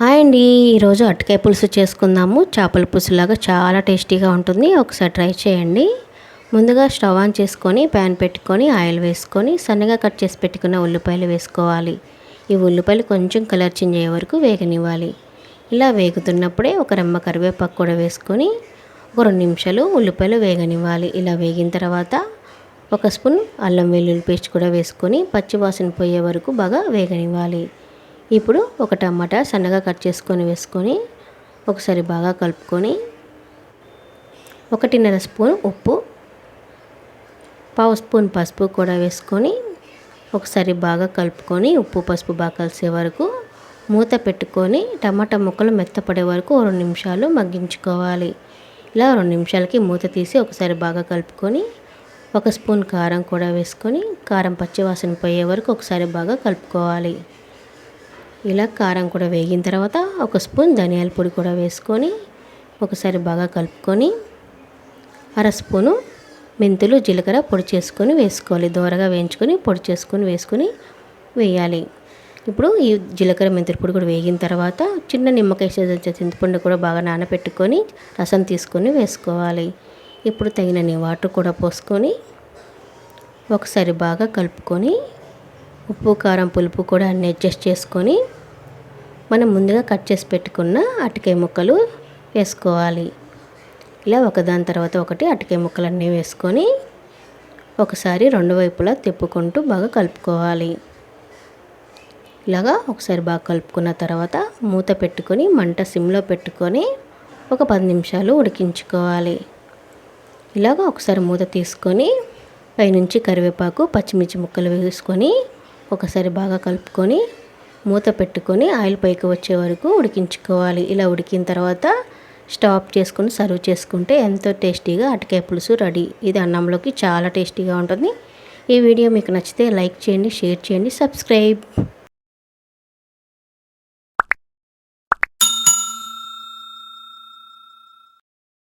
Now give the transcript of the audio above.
Hi అండి. ఈరోజు అట్టకాయ పులుసు చేసుకుందాము. చేపల పులుసులాగా చాలా టేస్టీగా ఉంటుంది. ఒకసారి ట్రై చేయండి. ముందుగా స్టవ్ ఆన్ చేసుకొని ప్యాన్ పెట్టుకొని ఆయిల్ వేసుకొని సన్నగా కట్ చేసి పెట్టుకున్న ఉల్లిపాయలు వేసుకోవాలి. ఈ ఉల్లిపాయలు కొంచెం కలర్ చేంజ్ అయ్యే వరకు వేగనివ్వాలి. ఇలా వేగుతున్నప్పుడే ఒక రెమ్మ కరివేపాకు కూడా వేసుకొని ఒక రెండు నిమిషాలు ఉల్లిపాయలు వేగనివ్వాలి. ఇలా వేగిన తర్వాత ఒక స్పూన్ అల్లం వెల్లుల్లి పేస్ట్ కూడా వేసుకొని పచ్చివాసన పోయే వరకు బాగా వేగనివ్వాలి. ఇప్పుడు ఒక టమాటా సన్నగా కట్ చేసుకొని వేసుకొని ఒకసారి బాగా కలుపుకొని ఒకటిన్నర స్పూన్ ఉప్పు పావు స్పూన్ పసుపు కూడా వేసుకొని ఒకసారి బాగా కలుపుకొని ఉప్పు పసుపు బాగా కలిసే వరకు మూత పెట్టుకొని టమాటా ముక్కలు మెత్తపడే వరకు రెండు నిమిషాలు మగ్గించుకోవాలి. ఇలా రెండు నిమిషాలకి మూత తీసి ఒకసారి బాగా కలుపుకొని ఒక స్పూన్ కారం కూడా వేసుకొని కారం పచ్చివాసన పోయే వరకు ఒకసారి బాగా కలుపుకోవాలి. ఇలా కారం కూడా వేగిన తర్వాత ఒక స్పూన్ ధనియాల పొడి కూడా వేసుకొని ఒకసారి బాగా కలుపుకొని అర స్పూను మెంతులు జీలకర్ర పొడి చేసుకొని వేసుకోవాలి. దోరగా వేయించుకొని పొడి చేసుకొని వేసుకొని వేయాలి. ఇప్పుడు ఈ జీలకర్ర మెంతుల పొడి కూడా వేగిన తర్వాత చిన్న నిమ్మకాయ సైజు చింతపండు కూడా బాగా నానబెట్టుకొని రసం తీసుకొని వేసుకోవాలి. ఇప్పుడు తగినన్ని వాటర్ కూడా పోసుకొని ఒకసారి బాగా కలుపుకొని ఉప్పు కారం పులుపు కూడా అన్ని అడ్జస్ట్ చేసుకొని మనం ముందుగా కట్ చేసి పెట్టుకున్న అటికాయ ముక్కలు వేసుకోవాలి. ఇలా ఒకదాని తర్వాత ఒకటి అటికాయ ముక్కలన్నీ వేసుకొని ఒకసారి రెండు వైపులా తిప్పుకుంటూ బాగా కలుపుకోవాలి. ఇలాగా ఒకసారి బాగా కలుపుకున్న తర్వాత మూత పెట్టుకొని మంట సిమ్లో పెట్టుకొని ఒక పది నిమిషాలు ఉడికించుకోవాలి. ఇలాగ ఒకసారి మూత తీసుకొని పైనుంచి కరివేపాకు పచ్చిమిర్చి ముక్కలు వేసుకొని ఒకసారి బాగా కలుపుకొని మూత పెట్టుకొని ఆయిల్ పైకి వచ్చే వరకు ఉడికించుకోవాలి. ఇలా ఉడికిన తర్వాత స్టాప్ చేసుకొని సర్వ్ చేసుకుంటే ఎంతో టేస్టీగా అటకాయ పులుసు రెడీ. ఇది అన్నంలోకి చాలా టేస్టీగా ఉంటుంది. ఈ వీడియో మీకు నచ్చితే లైక్ చేయండి షేర్ చేయండి సబ్స్క్రైబ్.